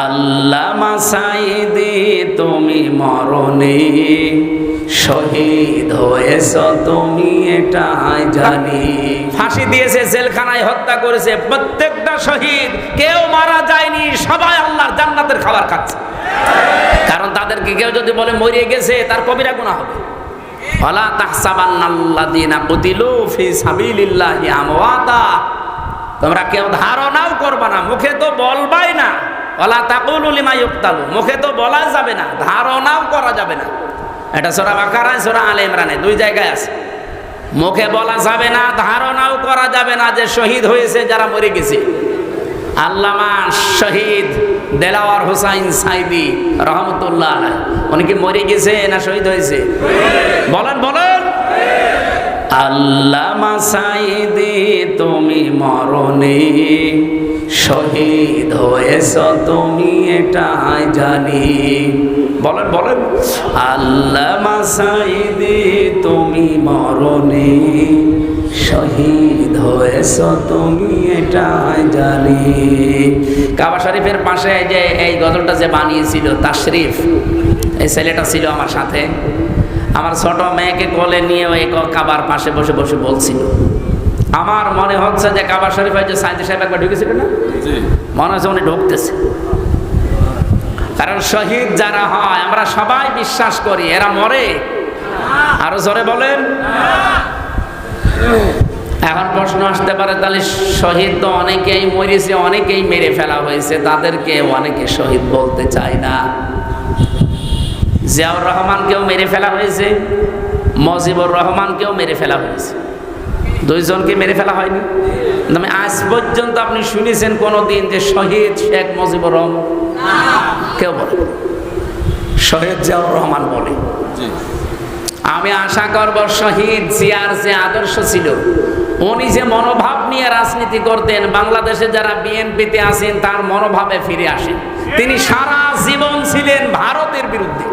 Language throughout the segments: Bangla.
আল্লামা সাইদি তুমি মরণে শহীদ হয়েছ, তুমি এটা জানি। ফাঁসি দিয়েছে, জেলখানায় হত্যা করেছে, প্রত্যেকটা শহীদ, কেউ মারা যায়নি, সবাই আল্লাহর জান্নাতের খাবার খাচ্ছে। কারণ তাদেরকে কেউ যদি বলে মরিয়ে গেছে, তার কবিরা গুণা হবে। ওয়ালা তাহসাবান্নাল্লাযীনা কুতিলু ফি সাবিলিল্লাহি আমওয়াতা। তোমরা কেউ ধারণাও করবা না, মুখে তো বলবাই না। ওলা তাকুলু লিমা ইউক্তালু। মুখে তো বলা যাবে না, ধারণাও করা যাবে না। এটা সূরা বাকারায় সোরা আলে ইমরানে দুই জায়গায় আছে। মুখে বলা যাবে না, ধারণাও করা যাবে না যে শহীদ হয়েছে, যারা মরে গেছে। আল্লামা শহীদ দেলাওয়ার হোসাইন সাইদি রহমতুল্লাহ উনি কি মরে গেছে না শহীদ হয়েছে? বলেন বলেন। আল্লামা সাইদি, তুমি মরণে শহীদ হয়েছ, তুমি এটা জানি। বলেন বলেন। আল্লামা সাইদি, তুমি মরণে শহীদ হয়েছ, তুমি এটা জানি। কাবা শরীফের পাশে যে এই গজলটা যে বানিয়েছিল, তাশরিফ, এই ছেলেটা ছিল আমার সাথে। আমার ছোট মেয়েকে কোলে নিয়ে ওই কাবার পাশে বসে বসে বলছিল। আমার মনে হচ্ছে যে কাবা শরীফ যে সাইদি সাহেব একবার ঢুকেছিল না? মনে হচ্ছে উনি ঢুকতেছে। কারণ শহীদ যারা হয় আমরা সবাই বিশ্বাস করি এরা মরে। আরও জোরে বলেন। এখন প্রশ্ন আসতে পারে তাহলে শহীদ তো অনেকেই মরেছে অনেকেই মেরে ফেলা হয়েছে তাদেরকে অনেকে শহীদ বলতে চায় না। জিয়াউর রহমানকেও মেরে ফেলা হয়েছে মজিবুর রহমানকেও মেরে ফেলা হয়েছে। দুইজনকে মেরে ফেলা হয়নি। আমি আজ পর্যন্ত আপনি শুনেছেন কোনো দিন যে শহীদ শেখ মুজিবুর রহমান? কেউ বলে শহীদ জিয়াউর রহমান বলে। আমি আশা করব শহীদ জিয়ার যে আদর্শ ছিল উনি যে মনোভাব নিয়ে রাজনীতি করতেন বাংলাদেশে যারা বিএনপিতে আছেন তার মনোভাবে ফিরে আসেন। তিনি সারা জীবন ছিলেন ভারতের বিরুদ্ধে।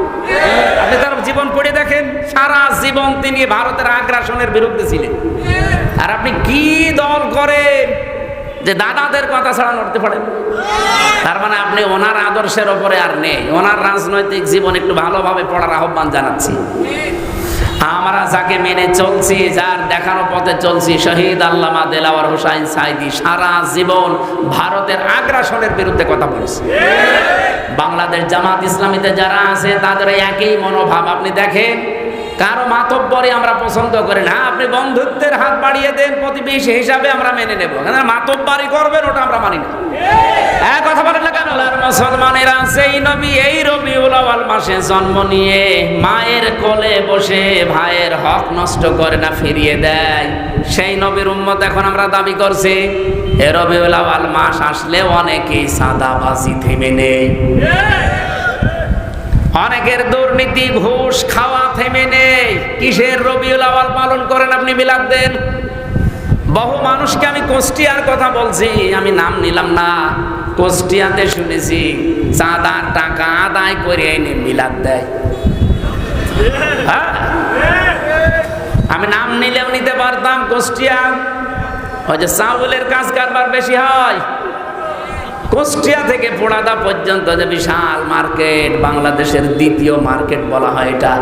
আপনি তার জীবন পড়ে দেখেন, সারা জীবন তিনি ভারতের আগ্রাসনের বিরুদ্ধে ছিলেন। আর আপনি কি দল করেন যে দাদাদের কথা ছাড়া নড়তে পারেন? তার মানে আপনি ওনার আদর্শের ওপরে আর নেই। ওনার রাজনৈতিক জীবন একটু ভালোভাবে পড়ার আহ্বান জানাচ্ছি। যাকে মেনে চলছি যার দেখানো পথে চলছি শহীদ আল্লামা দেলাওয়ার হোসাইন সাইদি সারা জীবন ভারতের আগ্রাসনের বিরুদ্ধে কথা বলেছে। বাংলাদেশ জামাত ইসলামীতে যারা আছে তাদের একই মনোভাব। আপনি দেখেন কারও মাতব্বরে আমরা পছন্দ করি না। হ্যাঁ, আপনি বন্ধুত্বের হাত বাড়িয়ে দেন প্রতিবেশী হিসাবে আমরা মেনে নেব। মাতব্বারি করবেন ওটা আমরা মানি না। মুসলমানেরা সেই নবীর এখন আমরা দাবি করছি মাস আসলে অনেকেই থেমে অনেকের দুর্নীতি ঘুষ খাওয়া থেমে নেই। কিসের রবিউল আওয়াল পালন করেন আপনি বিলাপ দেন? বহু মানুষকে আমি কুষ্টিয়ার কথা বলছি, আমি নাম নিলাম না। কুষ্টিয়াতে শুনেছি চাঁদার টাকা আদায় করে এনে মিলাদ দেয়। হ্যাঁ? আমি নাম নিলেও নিতে পারতাম কুষ্টিয়া ওই যে চাউলের কাজ কারবার বেশি হয়। কুষ্টিয়া থেকে পোড়াদা পর্যন্ত যে বিশাল মার্কেট, বাংলাদেশের দ্বিতীয় মার্কেট বলা হয় এটা।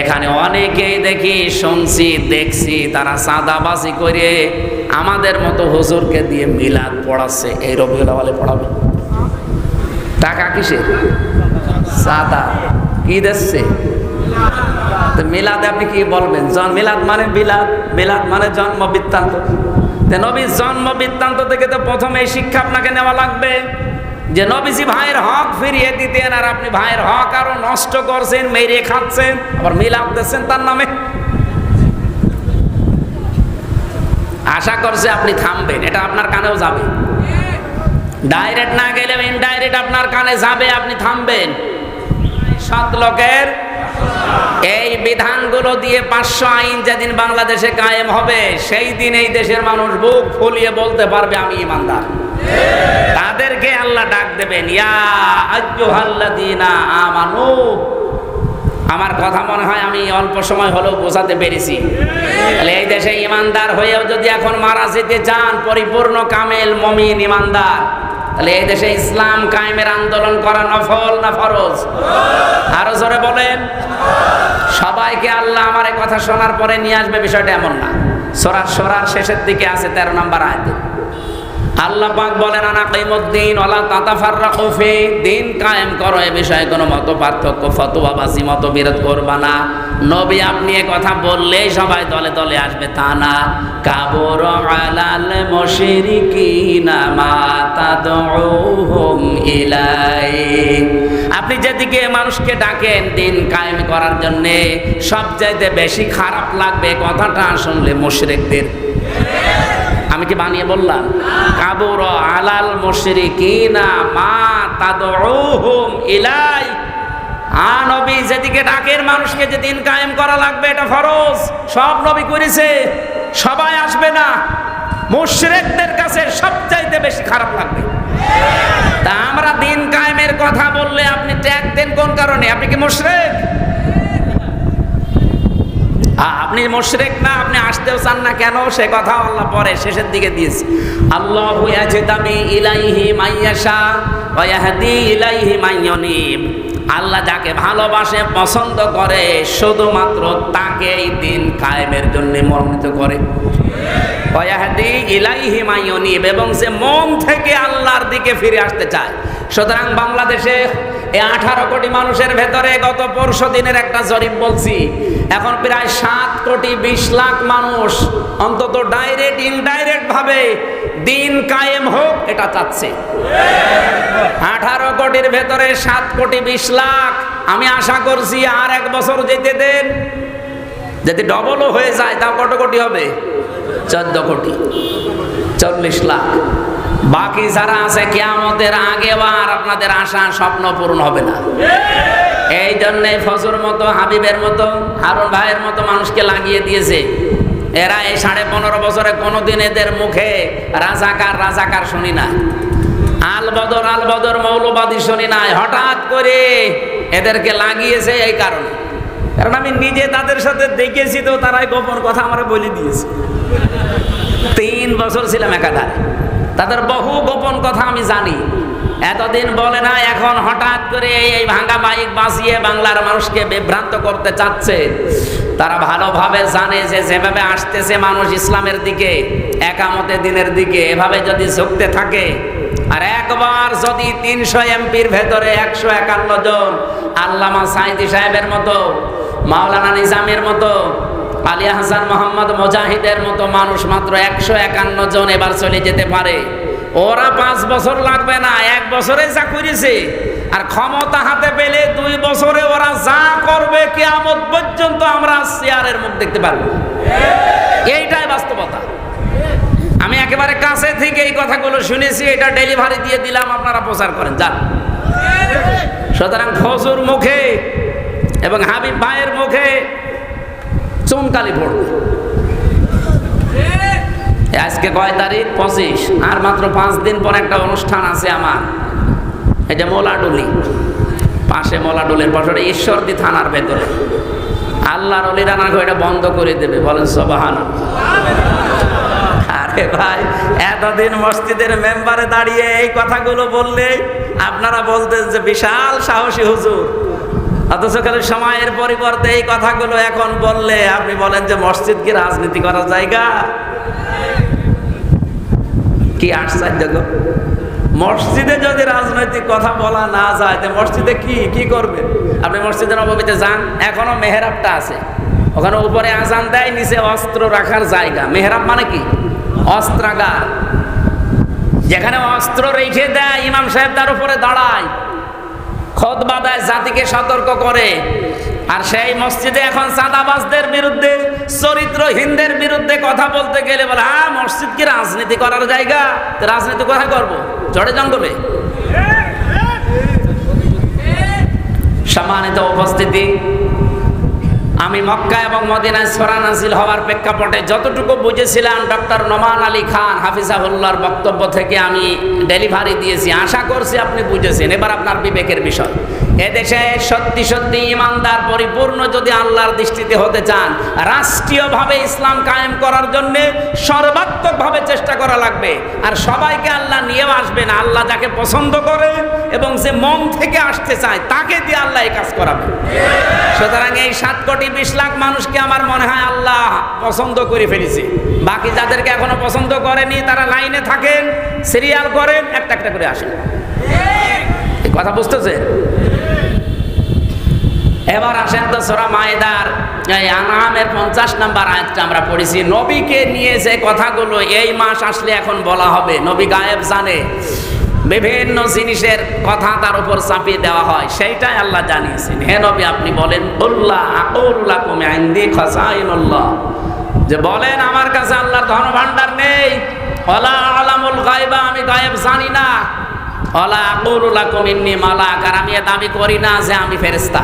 এখানে অনেকেই দেখি, শুনছি, দেখছি, তারা সাদাবাসি করে আমাদের মতো হুজুরকে দিয়ে মিলাদ পড়াচ্ছে। এই রবিউল আওয়ালে পড়াবে। টাকা কিসের? সাদা। কি দিচ্ছে? তো মিলাদে আপনি কি বলবেন? মিলাদ মানে বিলাদ মিলাদ মানে জন্ম বৃত্তান্ত। তো নবীর জন্ম বৃত্তান্ত থেকে তো প্রথমে এই শিক্ষা আপনাকে নেওয়া লাগবে। যে নবীজি ভাইয়ের হক ফিরিয়ে দিতেন আর আপনি ভাইয়ের হক আরও নষ্ট করছেন, মেরে খাচ্ছেন, আবার মিলাদ দিচ্ছেন তার নামে। আশা করছে আপনি থামবেন, এটা আপনার কানেও যাবে। ডাইরেক্ট না গেলেও ইনডাইরেক্ট আপনার কানে যাবে, আপনি থামবেন। সাত লোকের এই বিধানগুলো দিয়ে পাঁচশো আইন যেদিন বাংলাদেশে কায়েম হবে, সেই দিন এই দেশের মানুষ বুক ফুলিয়ে বলতে পারবে, আমি ইমানদার। তাদেরকে আল্লাহ ডাক দেবেন আমানু। আমার কথা মনে হয় আমি অল্প সময় হলেও বোঝাতে পেরেছি। এই দেশে ইমানদার হয়েও যদি এখন মারা যেতে চান, পরিপূর্ণ কামেল মমিন ইমানদার। তাহলে এই দেশে ইসলাম কায়েমের আন্দোলন করা নফল না ফরজ? আরও জোরে বলেন। সবাইকে আল্লাহ আমার কথা শোনার পরে নিয়ে আসবে বিষয়টা এমন না। সরার সরার শেষের দিকে আছে তেরো নম্বর আয়তে। আল্লাহ পাক বলেন, আনা কিমুদ্দিন, ওয়ালা তাতাফাররাকু ফি দিন কায়েম করো, এ বিষয়ে কোনো মত পার্থক্য ফতোয়াবাজি মতবিরোধ করবা না। নবী আপনি এ কথা বললেই সবাই দলে দলে আসবে, তা না। কাবর আলাল মুশরিকিনা মা তাদউহুম ইলাই। আপনি যেদিকে মানুষকে ডাকেন দিন কায়েম করার জন্য, সবচাইতে বেশি খারাপ লাগবে কথাটা শুনলে মুশরিকদের। আমি বানিয়ে বললাম, কাবুর আলাল মুশরিকিনা মা তাদউহুম ইলাই। আ নবী যেদিকে ডাকের মানুষকে যে দিন কায়েম করা লাগবে, এটা ফরজ। সব নবী করেছে, সবাই আসবে না। মুশরিকদের কাছে সবচাইতে বেশি খারাপ লাগবে। তা আমরা দিন কায়েমের কথা বললে আপনি ট্যাগ দেন কোন কারণে? আপনি কি মুশরিক? আপনি মুশরিক না, আপনি আসতেও চান না কেন? সে কথা আল্লাহ পরে শেষের দিকে দিয়েছে। আল্লাহ ইলাইহি মাইয়াশা ওয়া ইয়াহদি ইলাইহি মাইয়ুনিব আল্লাহ যাকে ভালোবাসে, পছন্দ করে, শুধুমাত্র তাকেই দিন কায়েমের জন্য মনোনীত করে। ওয়াহদি ইলাইহি মাইয়ুনিব এবং সে মন থেকে আল্লাহর দিকে ফিরে আসতে চায়। সুতরাং বাংলাদেশে এই আঠারো কোটি মানুষের ভেতরে গত পরশু দিনের একটা জরিপ বলছি। এখন প্রায় সাত কোটি বিশ লাখ মানুষ অন্তত ডাইরেক্ট ইনডাইরেক্ট ভাবে দিন কায়েম হোক এটা চাচ্ছে। আঠারো কোটির ভেতরে সাত কোটি বিশ লাখ, আমি আশা করছি আর এক বছর যেতে দেন। যদি ডবলও হয়ে যায়, তাও কত কোটি হবে? চোদ্দ কোটি, চল্লিশ লাখ। বাকি যারা আছে কেয়ামতের আগে আর আপনাদের আশা স্বপ্ন পূরণ হবে না। এই জন্যে ফজর মতো, হাবিবের মতো, হারুন ভাইয়ের মতো মানুষকে লাগিয়ে দিয়েছে। এরা এই সাড়ে পনেরো বছরে কোনোদিন এদের মুখে রাজাকার রাজাকার শুনি না আল বদর আল বদর মৌলবাদী শুনি নাই। হঠাৎ করে এদেরকে লাগিয়েছে এই কারণে। কারণ আমি নিজে তাদের সাথে দেখেছি তো, তারাই গোপন কথা আমার বলে দিয়েছে। তিন বছর ছিলাম একাধারে। তাদের বহু গোপন কথা আমি জানি। এতদিন বলে না, এখন হঠাৎ করে এই ভাঙ্গা বাইক বাঁচিয়ে বাংলার মানুষকে বিভ্রান্ত করতে চাচ্ছে। তারা ভালোভাবে জানে যে, যেভাবে আসতেছে মানুষ ইসলামের দিকে একামতে দিনের দিকে, এভাবে যদি ঝুঁকতে থাকে, আর একবার যদি তিনশো এমপির ভেতরে একশো একান্ন জন আল্লামা সাইদি সাহেবের মতো, মাওলানা নিজামের মতো আলিয়া হাসান মোহাম্মদ মুজাহিদের মতো মানুষ মাত্র একশো একান্ন জন এবার চলে যেতে পারে। ওরা পাঁচ বছর লাগবে না, এক বছরে যা করেছে। আর ক্ষমতা হাতে পেলে দুই বছরে ওরা যা করবে কেয়ামত পর্যন্ত আমরা চেয়ারের মুখ দেখতে পারব এইটাই বাস্তবতা। আমি একেবারে কাছে থেকে এই কথাগুলো শুনেছি, এটা ডেলিভারি দিয়ে দিলাম, আপনারা প্রচার করেন, যান। সুতরাং ফজুর মুখে এবং হাবিব ভাইয়ের মুখে চুনকালি পড়বে আজকে কয় তারিখ? পঁচিশ। আর মাত্র পাঁচ দিন পর একটা অনুষ্ঠান আছে আমার। এটা মোলাডুলি। পাশে মোলাডুলির পাশে ঈশ্বরদী থানার ভেতরে। আল্লাহর অলিরা না এটা বন্ধ করে দেবে, বলেন সবাহান আরে ভাই, এতদিন মসজিদের মেম্বারে দাঁড়িয়ে এই কথাগুলো বললে আপনারা বলতেন যে বিশাল সাহসী হুজুর। অথচ কালে সময়ের পরিবর্তে এই কথাগুলো এখন বললে আপনি বলেন যে মসজিদ কি রাজনীতি করার জায়গা? কি আশ্চর্য মসজিদে যদি রাজনৈতিক কথা বলা না যায়, তো মসজিদে কি কি করবে? আপনি মসজিদের নবমীতে যান, এখনও মেহরাবটা আছে। ওখানে উপরে আজান দেয়, নিচে অস্ত্র রাখার জায়গা। মেহরাব মানে কি? অস্ত্রাগার। যেখানে অস্ত্র রেখে দেয়, ইমাম সাহেব তার উপরে দাঁড়ায়। খোদ বাদায় জাতিকে সতর্ক করে। আর সেই মসজিদে এখন সাদাবাজদের বিরুদ্ধে, চরিত্রহীনদের বিরুদ্ধে কথা বলতে গেলে বলে হ্যাঁ মসজিদ কি রাজনীতি করার জায়গা? রাজনীতি কোথায় করব? জড়ে জঙ্গলে? সম্মানিত উপস্থিতি আমি মক্কা এবং মদিনায় সরানাসিল হওয়ার প্রেক্ষাপটে যতটুকু বুঝেছিলাম ডক্টর নোমান আলী খান হাফিজাহুল্লার বক্তব্য থেকে আমি ডেলিভারি দিয়েছি। আশা করছি আপনি বুঝেছেন। এবার আপনার বিবেকের বিষয়। এদেশে সত্যি সত্যি ইমানদার পরিপূর্ণ যদি আল্লাহর দৃষ্টিতে হতে চান, রাষ্ট্রীয়ভাবে ইসলাম কায়েম করার জন্য সর্বাত্মকভাবে চেষ্টা করা লাগবে। আর সবাইকে আল্লাহ নিয়েও আসবেন, আল্লাহ যাকে পছন্দ করে এবং যে মন থেকে আসতে চায়, তাকে দিয়ে আল্লাহ এই কাজ করাবে সুতরাং এই সাত কোটি বিশ লাখ মানুষকে আমার মনে হয় আল্লাহ পছন্দ করে ফেলেছে। বাকি যাদেরকে এখনও পছন্দ করেনি, তারা লাইনে থাকেন, সিরিয়াল করেন, একটা একটা করে আসেন। কথা বুঝতেছে এবার আসেন তো সোরা মায়েদার। এই আনামের পঞ্চাশ নাম্বার আয়াতটা আমরা পড়েছি। নবীকে নিয়ে যে কথাগুলো এই মাস আসলে এখন বলা হবে, নবী গায়েব জানে। বিভিন্ন জিনিসের কথা তার উপর চাপিয়ে দেওয়া হয়, সেইটাই আল্লাহ জানিয়েছেন। হে নবী, আপনি বলেন, উল্লাহ আকুল্লাহ কমে আইন্দি খসাইনুল্লাহ যে বলেন, আমার কাছে আল্লাহর ধন ভান্ডার নেই। অলা আলামুল গায়বা, আমি গায়েব জানি না। অলা আকুল্লাহ কমিন্নি মালাক। আর আমি দাবি করি না যে আমি ফেরেস্তা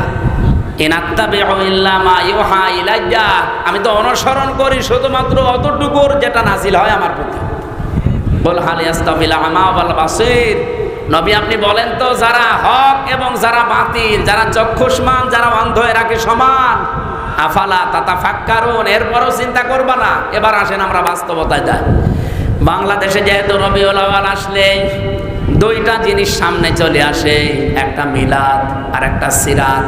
আমি তো অনুসরণ করি শুধুমাত্র অতটুকুর যেটা নাজিল হয় আমার প্রতি। বল হালিয়াস্তাবিল নবী আপনি বলেন তো, যারা হক এবং যারা বাতিল, যারা চক্ষুষ্মান, যারা অন্ধ এরা কি সমান, আফালা তাতা ফাক্কারুন এরপরও চিন্তা করবা না। এবার আসেন আমরা বাস্তবতায় যাই। বাংলাদেশে যেহেতু রবিউল আওয়াল আসলে, দুইটা জিনিস সামনে চলে আসে, একটা মিলাদ আর একটা সিরাত।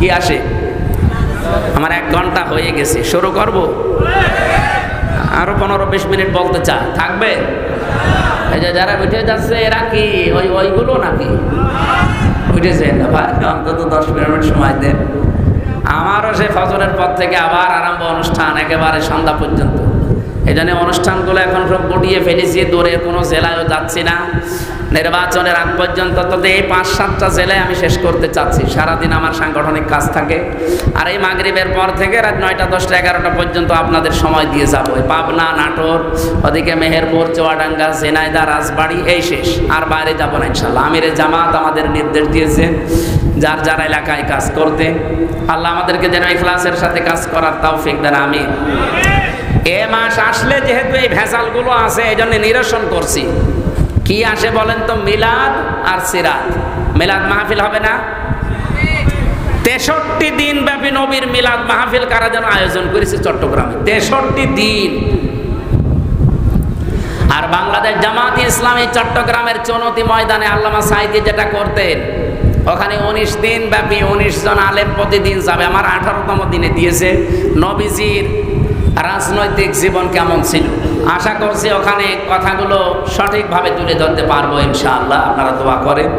কি আসে? আমার এক ঘণ্টা হয়ে গেছে। শুরু করব? আরও পনেরো বিশ মিনিট বলতে চা। থাকবে? এই যে যারা উঠে যাচ্ছে, এরা কি ওই ওইগুলো নাকি? উঠেছে অন্তত দশ মিনিট সময় দেন। আমারও সে ফজরের পর থেকে আবার আরম্ভ অনুষ্ঠান, একেবারে সন্ধ্যা পর্যন্ত। এই জন্য অনুষ্ঠানগুলো এখন সব গুটিয়ে ফেলেছি, দূরে কোনো জেলায়ও যাচ্ছি না। নির্বাচনের আগ পর্যন্ত তো এই পাঁচ সাতটা জেলায় আমি শেষ করতে চাচ্ছি। সারাদিন আমার সাংগঠনিক কাজ থাকে। আর এই মাগরিবের পর থেকে রাত নয়টা, দশটা, এগারোটা পর্যন্ত আপনাদের সময় দিয়ে যাব। পাবনা, নাটোর, ওদিকে মেহেরপুর, চুয়াডাঙ্গা জেনাইদা রাজবাড়ি, এই শেষ। আর বাইরে যাব না ইনশাল্লাহ। আমির জামাত আমাদের নির্দেশ দিয়েছে যার যার এলাকায় কাজ করতে। আল্লাহ আমাদেরকে যেন ইখলাসের সাথে কাজ করার তাও ফিক দেন আমি এ মাস আসলে যেহেতু এই ভেজালগুলো আছে এই জন্য নিরসন করছি। কি আসে বলেন তো, মিলাদ আর সিরাত। মিলাদ মাহফিল হবে না? তেষট্টি দিন ব্যাপী নবীর মিলাদ মাহফিল কারা যেন আয়োজন করেছে চট্টগ্রামে? তেষট্টি দিন। আর বাংলাদেশ জামাত ইসলামী চট্টগ্রামের চনতি ময়দানে আল্লামা সাইদি যেটা করতেন, ওখানে উনিশ দিন ব্যাপী উনিশ জন আলেম প্রতিদিন যাবে। আমার আঠারোতম দিনে দিয়েছে নবীজির রাজনৈতিক জীবন কেমন ছিল? আশা করছি ওখানে কথাগুলো সঠিকভাবে তুলে ধরতে পারব ইনশাআল্লাহ, আপনারা দোয়া করেন।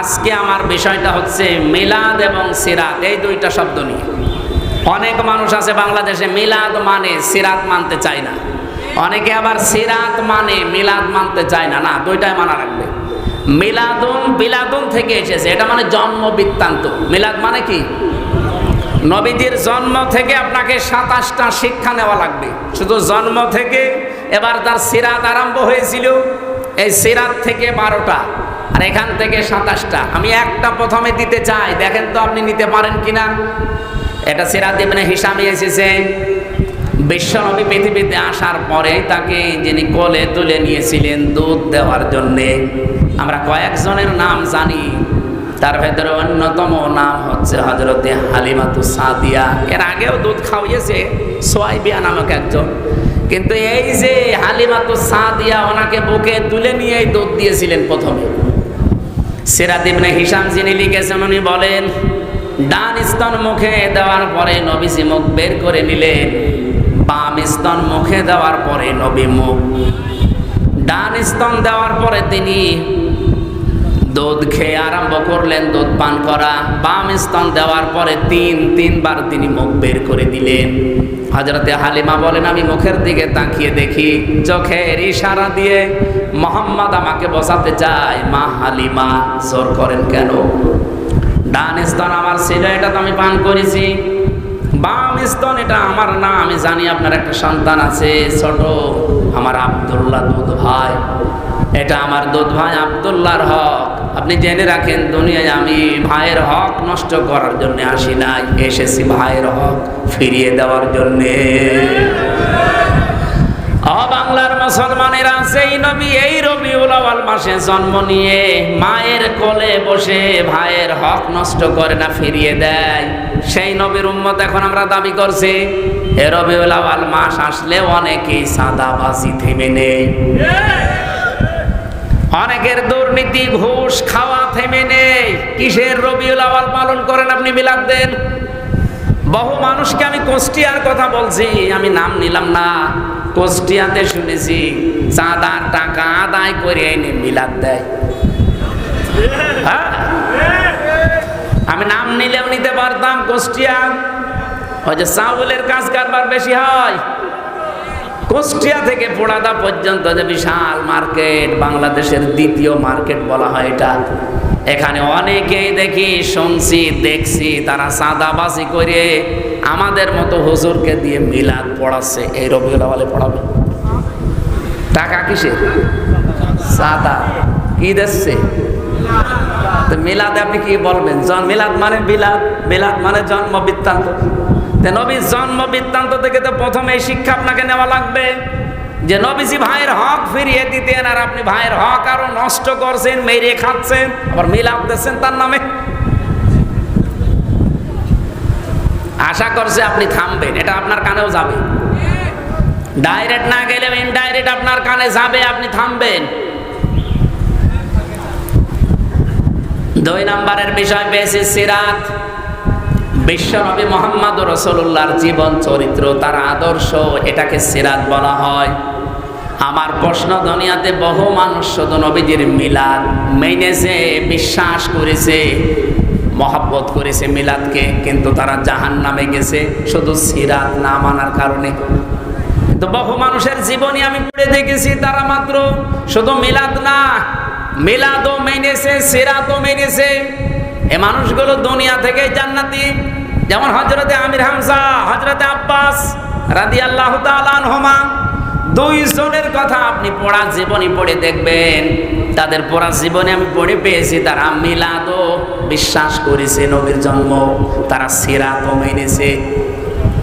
আজকে আমার বিষয়টা হচ্ছে মিলাদ এবং সিরাত, এই দুইটা শব্দ নিয়ে। অনেক মানুষ আছে বাংলাদেশে, মিলাদ মানে সিরাত মানতে চায় না। অনেকে আবার সিরাত মানে মিলাদ মানতে চায় না। না, দুইটাই মানা রাখবে মিলাদুন বিলাদুন থেকে এসেছে, এটা মানে জন্ম বৃত্তান্ত। মিলাদ মানে কি? নবীজির জন্ম থেকে আপনাকে সাতাশটা শিক্ষা নেওয়া লাগবে। শুধু জন্ম থেকে এবার তার সিরাত আরম্ভ হয়েছিল, এই সিরাত থেকে বারোটা, আর এখান থেকে সাতাশটা। আমি একটা প্রথমে দিতে চাই, দেখেন তো আপনি নিতে পারেন কিনা। এটা সিরাত ইবনে হিসামে এসেছে। বিশ্বনবী পৃথিবীতে আসার পরে তাকে যিনি কোলে তুলে নিয়েছিলেন দুধ দেওয়ার জন্যে, আমরা কয়েকজনের নাম জানি। তার ভেতরে অন্যতম নাম হচ্ছে হজরতে হালিমাতু সাদিয়া। এর আগেও দুধ খাওয়িয়েছে সোয়াইবিয়া নামক একজন। কিন্তু এই যে হালিমাতু সাদিয়া ওনাকে বুকে তুলে নিয়েই দুধ দিয়েছিলেন প্রথমে। সিরাত হিসাম যিনি লিখেছেন, উনি বলেন, ডান স্তন মুখে দেওয়ার পরে নবীজি মুখ বের করে নিলেন, বাম স্তন মুখে দেওয়ার পরে নবী মুখ। ডান স্তন দেওয়ার পরে তিনি দুধ খেয়ে আরম্ভ করলেন দুধ পান করা। বাম স্তন দেওয়ার পরে তিন, তিনবার তিনি মুখ বের করে দিলেন। হজরতে হালিমা বলেন, আমি মুখের দিকে তাকিয়ে দেখি, চোখের ইশারা দিয়ে মোহাম্মদ আমাকে বসাতে চায়, মা হালিমা, জোর করেন কেন? ডান স্তন আমার ছিল, এটা তো আমি পান করেছি। বাম স্তন এটা আমার না, আমি জানি আপনার একটা সন্তান আছে, ছোট, আমার আবদুল্লাহ দুধ ভাই। এটা আমার দুধ ভাই আবদুল্লাহর হক। আপনি জেনে রাখেন, দুনিয়ায় আমি ভাইয়ের হক নষ্ট করার জন্য আসি নাই, এসেছি ভাইয়ের হক ফিরিয়ে দেওয়ার জন্যে। বাংলার মুসলমানেরা সেই নবী, এই মাসে জন্ম নিয়ে মায়ের কোলে বসে ভাইয়ের হক নষ্ট করে না, ফিরিয়ে দেয়। সেই নবীর উম্মত এখন আমরা দাবি করছি, এ রবিউল মাস আসলে অনেকেই সাদাবাজি থেমে নেই। অনেকের দুর্নীতি, ঘুষ, খাওয়া, থেমে নেই। কিসের রবিউল আওয়াল পালন করেন আপনি বিলাপ দেন? বহু মানুষকে আমি কোষ্টিয়ার কথা বলছি, আমি নাম নিলাম না। কোষ্টিয়াতে শুনেছি চাঁদার টাকা আদায় করে এনে মিলাদ দেয়। হ্যাঁ? আমি নাম নিলেও নিতে পারতাম কোষ্টিয়া। ওই যে চাউলের কাজ কারবার বেশি হয়। কুষ্টিয়া থেকে পোড়াদা পর্যন্ত যে বিশাল মার্কেট, বাংলাদেশের দ্বিতীয় মার্কেট বলা হয় এটা। এখানে অনেকেই দেখি, শুনছি, দেখছি, তারা সাদাবাজি করে আমাদের মতো হুজুরকে দিয়ে মিলাদ পড়াচ্ছে। এই রবিউল আওয়ালে পড়াবে। টাকা কিসে সাদা। কি দিচ্ছে? তো মিলাদে আপনি কি বলবেন? মিলাদ মানে বিলাদ মিলাদ মানে জন্ম বৃত্তান্ত। নবীর জন্ম বৃত্তান্ত থেকে তো প্রথমে এই শিক্ষা আপনাকে নেওয়া লাগবে। যে নবীজি ভাইয়ের হক ফিরিয়ে দিতেন আর আপনি ভাইয়ের হক আরও নষ্ট করছেন, মেরে খাচ্ছেন, আবার মিলাদ দিচ্ছেন তার নামে। আশা করছে আপনি থামবেন, এটা আপনার কানেও যাবে। ডাইরেক্ট না গেলেও ইনডাইরেক্ট আপনার কানে যাবে, আপনি থামবেন। দুই নম্বরের বিষয় পেয়েছি সিরাত। বিশ্বনবী মোহাম্মদ রসুল্লাহর জীবন চরিত্র, তার আদর্শ এটাকে সিরাত বলা হয়। আমার প্রশ্ন, দুনিয়াতে বহু মানুষ শুধু নবীজির মিলাদ মেনেছে বিশ্বাস করেছে, মহাব্বত করেছে মিলাদকে, কিন্তু তারা জাহান নামে গেছে শুধু সিরাত না মানার কারণে। তো বহু মানুষের জীবনী আমি পড়ে দেখেছি, তারা মাত্র শুধু মিলাদ না, মিলাদও মেনেছে, সিরাতও মেনেছে। এ মানুষগুলো দুনিয়া থেকে জান্নাতি যেমন হজরতে আমির হামজা হজরতে আব্বাস রাদি আল্লাহ তালানহমা দুইজনের কথা আপনি পড়া জীবনী পড়ে দেখবেন। তাদের পড়া জীবনে আমি পড়ে পেয়েছি, তারা মিলাদও বিশ্বাস করেছে নবীর জন্ম। তারা সিরাতও মেনেছে।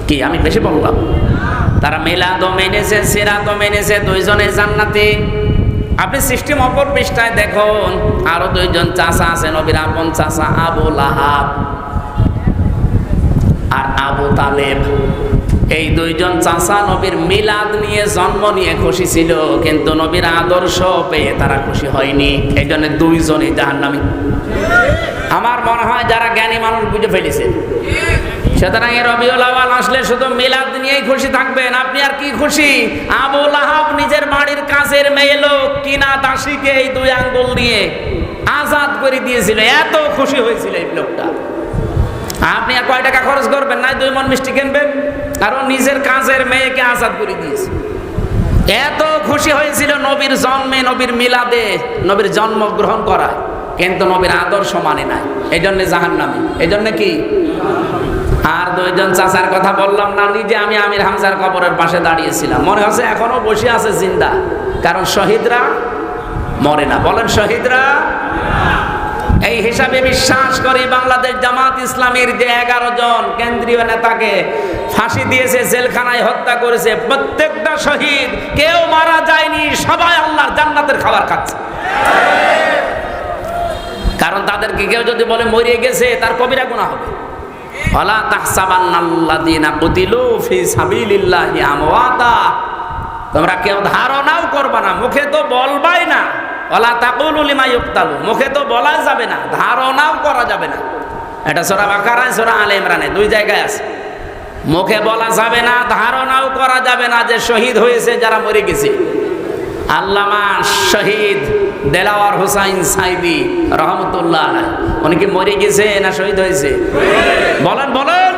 কি আমি বেশি বললাম? তারা মিলাদও মেনেছে সিরাতও মেনেছে, দুইজনে জান্নাতি। আপনি সিস্টেম অপর পৃষ্ঠায় দেখুন, আরও দুইজন চাষা আছে, নবীর আপন চাষা আবু লাহাব। আর আবু তালেব। এই দুইজন চাষা নবীর মিলাদ নিয়ে জন্ম নিয়ে খুশি ছিল, কিন্তু নবীর আদর্শ পেয়ে তারা খুশি হয়নি। এই জন্য দুইজনই জাহান্নামি। আমার মনে হয় যারা জ্ঞানী মানুষ বুঝে ফেলেছে, সুতরাং এ রবিউল আসলে শুধু মিলাদ নিয়েই খুশি থাকবেন। আপনি আর কি খুশি? আবুল আহাব নিজের বাড়ির কাছের মেয়ে লোক কিনা দাসীকে এই দুই আঙ্গুল নিয়ে আজাদ করে দিয়েছিল। এত খুশি হয়েছিল এই লোকটা। আপনি আর কয় টাকা খরচ করবেন? না দুই মন মিষ্টি কিনবেন? কারণ নিজের কাজের মেয়েকে আজাদ করে দিয়েছে। এত খুশি হয়েছিল নবীর জন্মে, নবীর মিলাদে, নবীর জন্ম গ্রহণ করা। কিন্তু নবীর আদর্শ মানে নাই। এই জন্যে জাহান নামে এই জন্য কি? আর দুইজন চাচার কথা বললাম না, নিজে আমি আমির হামজার কবরের পাশে দাঁড়িয়েছিলাম। মনে হচ্ছে এখনও বসে আছে জিন্দা। কারণ শহীদরা মরে না। বলেন, শহীদরা এই হিসাবে বিশ্বাস করি বাংলাদেশ জামাত ইসলামের যে এগারো জন কেন্দ্রীয় নেতাকে ফাঁসি দিয়েছে, জেলখানায় হত্যা করেছে, প্রত্যেকটা শহীদ, কেউ মারা যায়নি, সবাই আল্লাহর জান্নাতের খাবার খাচ্ছে। কারণ তাদেরকে কেউ যদি বলে মরিয়ে গেছে, তার কবিরা গুণা হবে। ওয়ালা তাহসাবান্নাল্লাযীনা কুতিলু ফি সাবিলিল্লাহি আমওয়াতা। তোমরা কেউ ধারণাও করবা না, মুখে তো বলবাই না। ওলা তাকুলু লিমা ইউক্তালু। মুখে তো বলা যাবে না, ধারণাও করা যাবে না। এটা সোরা বাকারায় সোরা আলে ইমরানে দুই জায়গায় আছে। মুখে বলা যাবে না, ধারণাও করা যাবে না যে শহীদ হয়েছে, যারা মরে গেছে। আল্লামা শহীদ দেলাওয়ার হোসাইন সাইদি রহমতুল্লাহ উনি কি মরে গেছে না শহীদ হয়েছে? বলেন বলেন।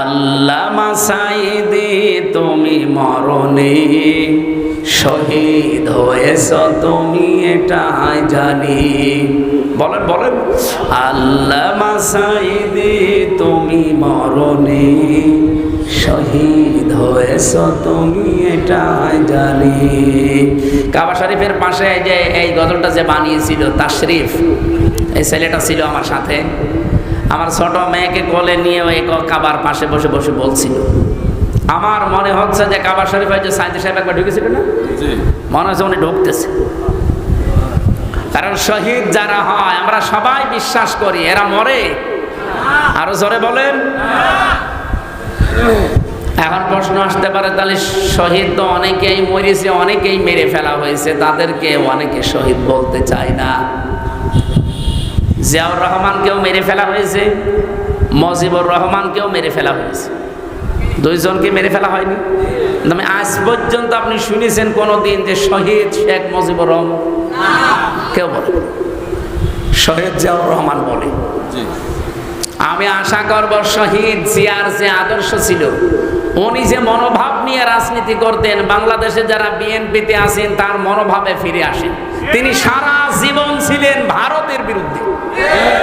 আল্লামা সাইদি, তুমি মরণে শহীদ হয়েছ তুমি এটাই জানি। বলেন বলেন। আল্লামা সাইদি তুমি মরণে শহীদ হয়েছ তুমি এটা জানি। কাবা শরীফের পাশে যে, এই গজলটা যে বানিয়েছিল, তাশরিফ, এই ছেলেটা ছিল আমার সাথে। আমার ছোট মেয়েকে কোলে নিয়ে ওই কাবার পাশে বসে বসে বলছিল। আমার মনে হচ্ছে যে কাবা শরীফ যে সাইদি সাহেব একবার ঢুকেছিল না? মনে হচ্ছে উনি ঢুকতেছে। কারণ শহীদ যারা হয় আমরা সবাই বিশ্বাস করি এরা মরে। আরও জোরে বলেন। এখন প্রশ্ন আসতে পারে তাহলে শহীদ তো অনেকেই মরেছে অনেকেই মেরে ফেলা হয়েছে তাদেরকে অনেকে শহীদ বলতে চায় না। জিয়াউর রহমানকেও মেরে ফেলা হয়েছে মজিবুর রহমানকেও মেরে ফেলা হয়েছে। দুইজনকে মেরে ফেলা হয়নি। আমি আজ পর্যন্ত আপনি শুনেছেন কোনো দিন যে শহীদ শেখ মুজিবুর রহমান। কেউ বলে শহীদ জিয়াউর রহমান বলে। আমি আশা করব শহীদ জিয়ার যে আদর্শ ছিল উনি যে মনোভাব নিয়ে রাজনীতি করতেন বাংলাদেশে যারা বিএনপিতে আছেন তার মনোভাবে ফিরে আসেন। তিনি সারা জীবন ছিলেন ভারতের বিরুদ্ধে।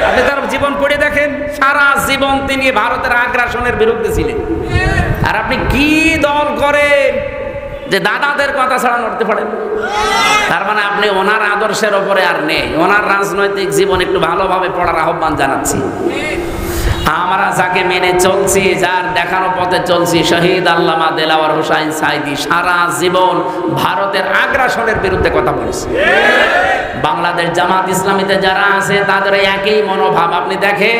আপনি তার জীবন পড়ে দেখেন সারা জীবন তিনি ভারতের আগ্রাসনের বিরুদ্ধে ছিলেন। আর আপনি কি দল করেন যে দাদাদের কথা ছাড়া নড়তে পারেন তার মানে আপনি ওনার আদর্শের ওপরে আর নেই। ওনার রাজনৈতিক জীবন একটু ভালোভাবে পড়ার আহ্বান জানাচ্ছি। আমরা যাকে মেনে চলছি, যার দেখানো পথে চলছি, শহীদ আল্লামা দেলাওয়ার হোসাইন সাইদি, সারা জীবন ভারতের আগ্রাসনের বিরুদ্ধে কথা বলেছে। বাংলাদেশ জামাত ইসলামীতে যারা আছে, তাদের একই মনোভাব। আপনি দেখেন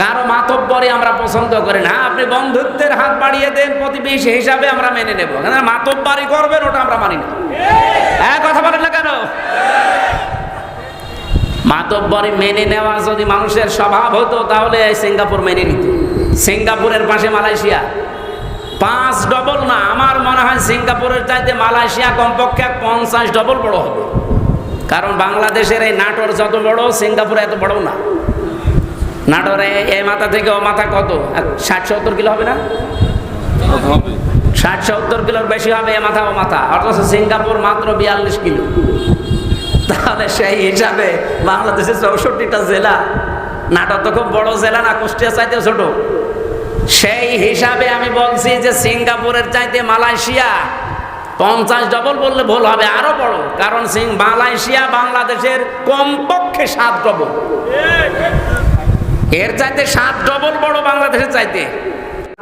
কারও মাতব্বরে আমরা পছন্দ করি না। আপনি বন্ধুত্বের হাত বাড়িয়ে দেন, প্রতিবেশী হিসাবে আমরা মেনে নেব। মাতব্বারি করবেন, ওটা আমরা মানি না। হ্যাঁ কথা বলেন না কেন? মাতব্বরি মেনে নেওয়া যদি মানুষের স্বভাব হতো, তাহলে সিঙ্গাপুর মেনে নিত। সিঙ্গাপুরের পাশে মালয়েশিয়া। পাঁচ ডবল না, আমার মনে হয় সিঙ্গাপুরের চাইতে মালয়েশিয়া কমপক্ষে পঞ্চাশ ডবল বড় হবে। কারণ বাংলাদেশের এই নাটোর যত বড়, সিঙ্গাপুর এত বড় না। নাটোরে এই মাথা থেকে ও মাথা কত? ষাট সত্তর কিলো হবে না? ষাট সত্তর কিলোর বেশি হবে এ মাথা ও মাথা। অথচ সিঙ্গাপুর মাত্র বিয়াল্লিশ কিলো। তাহলে সেই হিসাবে বাংলাদেশের চৌষট্টিটা জেলা নাটক তো খুব বড় জেলা না, কুষ্টিয়া চাইতে ছোট। সেই হিসাবে আমি বলছি যে সিঙ্গাপুরের চাইতে মালয়েশিয়া পঞ্চাশ ডবল বললে ভুল হবে, আরও বড়। কারণ সিং, মালয়েশিয়া বাংলাদেশের কমপক্ষে সাত ডবল। এর চাইতে সাত ডবল বড় বাংলাদেশের চাইতে।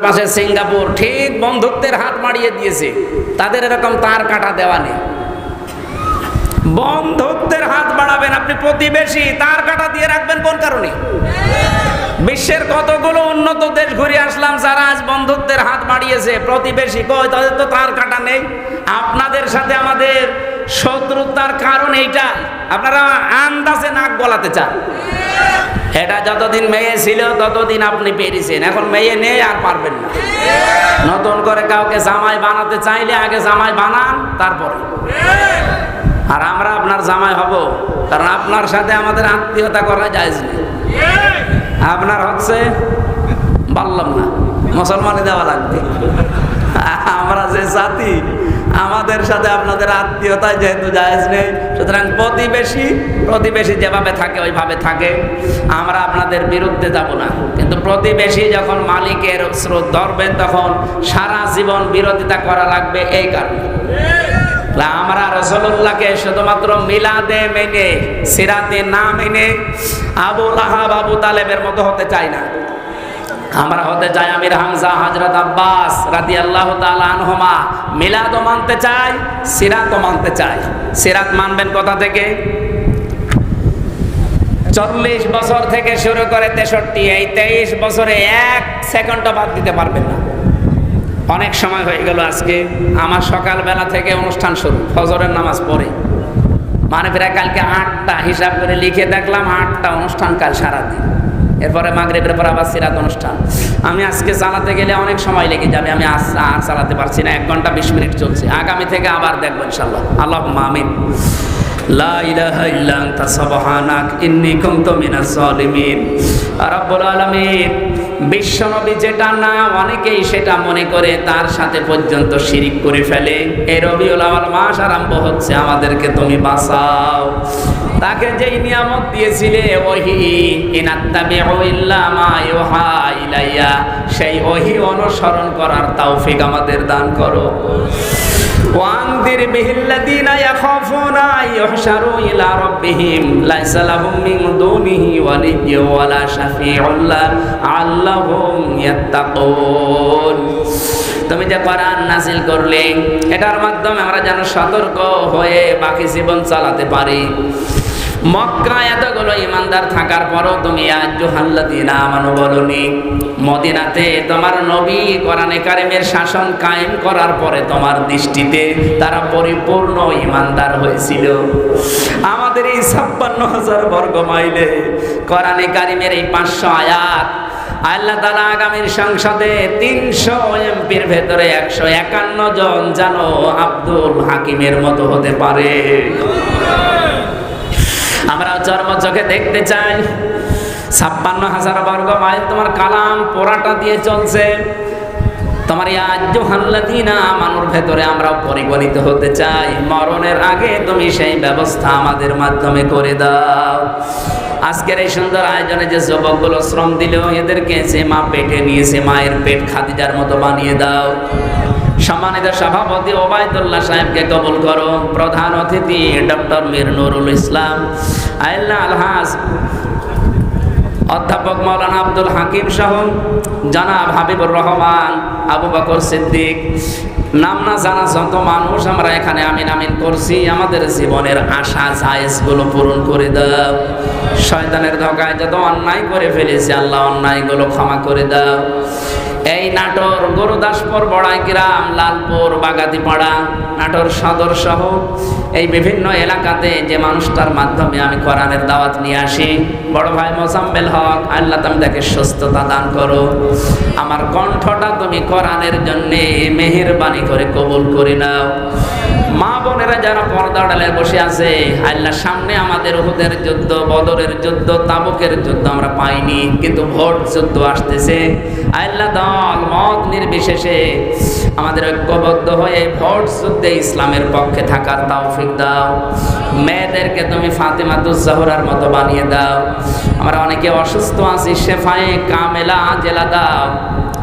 পাশে সিঙ্গাপুর, ঠিক বন্ধুত্বের হাত মারিয়ে দিয়েছে। তাদের এরকম তার কাটা দেওয়া নেই। বন্ধুত্বের হাত বাড়াবেন আপনি প্রতিবেশী, তার কাটা দিয়ে রাখবেন কোন কারণে? বিশ্বের কতগুলো উন্নত দেশ ঘুরে আসলাম যারা আজ বন্ধুত্বের হাত বাড়িয়েছে। প্রতিবেশী কই, তাদের তো তার কাটা নেই। আপনাদের সাথে আমাদের শত্রুতার কারণ এইটা। আপনারা আন্দাজে নাক গলাতে চান। এটা যতদিন মেয়ে ছিল, ততদিন আপনি পেরেছেন। এখন মেয়ে নেই, আর পারবেন না। নতুন করে কাউকে জামাই বানাতে চাইলে আগে জামাই বানান, তারপরে। আর আমরা আপনার জামাই হব, কারণ আপনার সাথে আমাদের আত্মীয়তা করা যায় আপনার হচ্ছে বললাম না। মুসলমানে দেওয়া লাগবে। আমরা যে জাতি আমাদের সাথে আপনাদের আত্মীয়তা যেহেতু জায়েজ নেই, সুতরাং প্রতিবেশী প্রতিবেশী যেভাবে থাকে, ওইভাবে থাকে। আমরা আপনাদের বিরুদ্ধে যাব না। কিন্তু প্রতিবেশী যখন মালিকের স্রোত ধরবেন, তখন সারা জীবন বিরোধিতা করা লাগবে এই কারণে। আমরা রসল্লাহকে শুধুমাত্র মিলাদে মেনে, সিরাতে না মেনে আবু লাহাব, আবু তালেবের মতো হতে চাই না। আমরা হতে চাই আমির হামজা হজরত আব্বাস রাদি আল্লাহ আনহমা। মিলাদও মানতে চাই সিরাতও মানতে চাই সিরাত মানবেন কথা থেকে? চল্লিশ বছর থেকে শুরু করে তেষট্টি, এই তেইশ বছরে এক সেকেন্ডও বাদ দিতে পারবেন না। অনেক সময় হয়ে গেল আজকে, আমার সকালবেলা থেকে অনুষ্ঠান শুরু, ফজরের নামাজ পড়ে। মানে প্রায় কালকে আটটা, হিসাব করে লিখে দেখলাম আটটা অনুষ্ঠান কাল সারাদিন। এরপরে মাগরেবের পর আবার সিরাত অনুষ্ঠান। আমি আজকে চালাতে গেলে অনেক সময় লেগে যাবে, আমি আর চালাতে পারছি না, এক ঘণ্টা বিশ মিনিট চলছে। আগামী থেকে আবার দেখব ইনশাল্লাহ আল্লাহ মামিন লা ইলাহা ইল্লা আনতা, সুবহানাক, ইন্নী কুনতু মিনাজ জালিমিন বিশ্বনবী যেটা না, অনেকেই সেটা মনে করে তার সাথে পর্যন্ত শিরিক করে ফেলে। এই রবিউল আওয়াল মাস আরম্ভ হচ্ছে, আমাদেরকে তুমি বাঁচাও। তাকে যেই নিয়ামত দিয়েছিলে, ওহি ইলাইয়া, সেই ওহি অনুসরণ করার তৌফিক আমাদের দান করো। وأنذر به الذين يخافون أن يحشروا إلى ربهم ليس لهم من دونه ولي ولا شفيع لعلهم يتقون তুমি যে কোরআন নাজিল করলে এটার মাধ্যমে আমরা যেন সতর্ক হয়ে বাকি জীবন চালাতে পারি মক্কা এতগুলো ইমানদার থাকার পরও তুমি আজ হাল্লাদিনা আমানু বলনি। মদিনাতে তোমার নবী কোরআনে কারিমের শাসন কায়েম করার পরে তোমার দৃষ্টিতে তারা পরিপূর্ণ ইমানদার হয়েছিল। আমাদের এই ছাপ্পান্ন হাজার বর্গ মাইলে কোরআনে কারিমের এই পাঁচশো আয়াত আল্লাহ তালা আগামীর সংসদে তিনশো এমপির ভেতরে একশো একান্ন জন যেন আব্দুল হাকিমের মতো হতে পারে। আমরা চর্ম চোখে দেখতে চাই। ছাপ্পান্ন হাজার বর্গ মাইল তোমার কালাম পোড়াটা দিয়ে চলছে। তোমার মানুর ভেতরে আমরা পরিগণিত হতে চাই। মরণের আগে তুমি সেই ব্যবস্থা আমাদের মাধ্যমে করে দাও। আজকের এই সুন্দর আয়োজনে যে যুবকগুলো শ্রম দিল, এদেরকে যে মা পেটে নিয়েছে মায়ের পেট খাদিজার মতো বানিয়ে দাও। সম্মানিত সভাপতি ওবায়দুল্লাহ সাহেবকে কবুল করো প্রধান অতিথি ডক্টর মীর নুরুল ইসলাম আল্লাহ আলহাজ, অধ্যাপক মৌলানা আব্দুল হাকিম সহ জনাব হাবিবুর রহমান, আবু বকর সিদ্দিক। নাম না জানা যত মানুষ আমরা এখানে আমিন আমিন করছি, আমাদের জীবনের আশা জায়েজগুলো পূরণ করে দাও। শয়তানের ধোকায় যত অন্যায় করে ফেলেছি, আল্লাহ অন্যায়গুলো ক্ষমা করে দাও। এই নাটোর গুরুদাসপুর বড়াই গ্রাম লালপুর, বাগাতিপাড়া, নাটোর সদর সহ এই বিভিন্ন এলাকাতে যে মানুষটার মাধ্যমে আমি কোরআনের দাওয়াত নিয়ে আসি। বড় ভাই মোসাম্মেল হক, আল্লাহ তুমি তাকে সুস্থতা দান করো। আমার কণ্ঠটা তুমি কোরআনের জন্যে মেহেরবানি করে কবুল করে নাও। বোনেরা যারা পর্দা ডালে বসে আছে, আল্লাহ সামনে আমাদের উহুদের যুদ্ধ, বদরের যুদ্ধ, তাবুকের যুদ্ধ আমরা পাইনি, কিন্তু ভোট যুদ্ধ আসতেছে। আল্লাহ দল, মত নির্বিশেষে আমাদের ঐক্যবদ্ধ হয়ে ভোট যুদ্ধে ইসলামের পক্ষে থাকার তৌফিক দাও। মেয়েদেরকে তুমি ফাতেমা ফাতেমাতুজ্জাহরার মতো বানিয়ে দাও। আমরা অনেকে অসুস্থ আছি, শেফায়ে কামেলা জেলা দাও।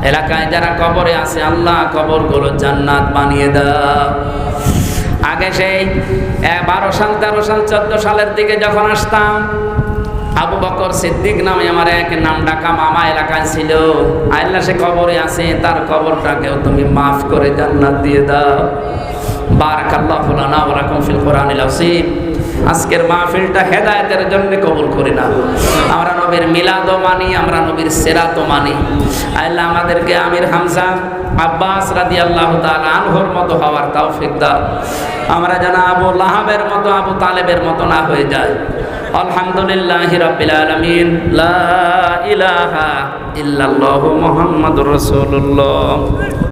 এলাকায় যারা কবরে আছে, আল্লাহ কবরগুলো জান্নাত বানিয়ে দাও। আগে সেই বারো সাল, তেরো সাল, চোদ্দ সালের দিকে যখন আসতাম, আবু বকর সিদ্দিক নামে আমার এক নাম ডাকা মামা এলাকায় ছিল। আল্লাহ সে কবরে আছে, তার কবরটাকেও তুমি মাফ করে জান্নাত দিয়ে দাও। বার বারাকাল্লাহ ফুলানা ওরাকম ফিল কোরআনিল আসিম আজকের মাহফিলটা হেদায়েতের জন্য কবুল করি না। আমরা নবীর মিলাদও মানি, আমরা নবীর সেরাতও মানি। আল্লাহ আমাদেরকে আমির হামজা আব্বাস রাদি আল্লাহ আনহর মতো হওয়ার তৌফিক দাও। আমরা যেন আবু লাহাবের মতো, আবু তালেবের মতো না হয়ে যায় আলহামদুলিল্লাহ রাব্বিল আলামিন। লা ইলাহা ইল্লাল্লাহু মুহাম্মাদুর রাসূলুল্লাহ।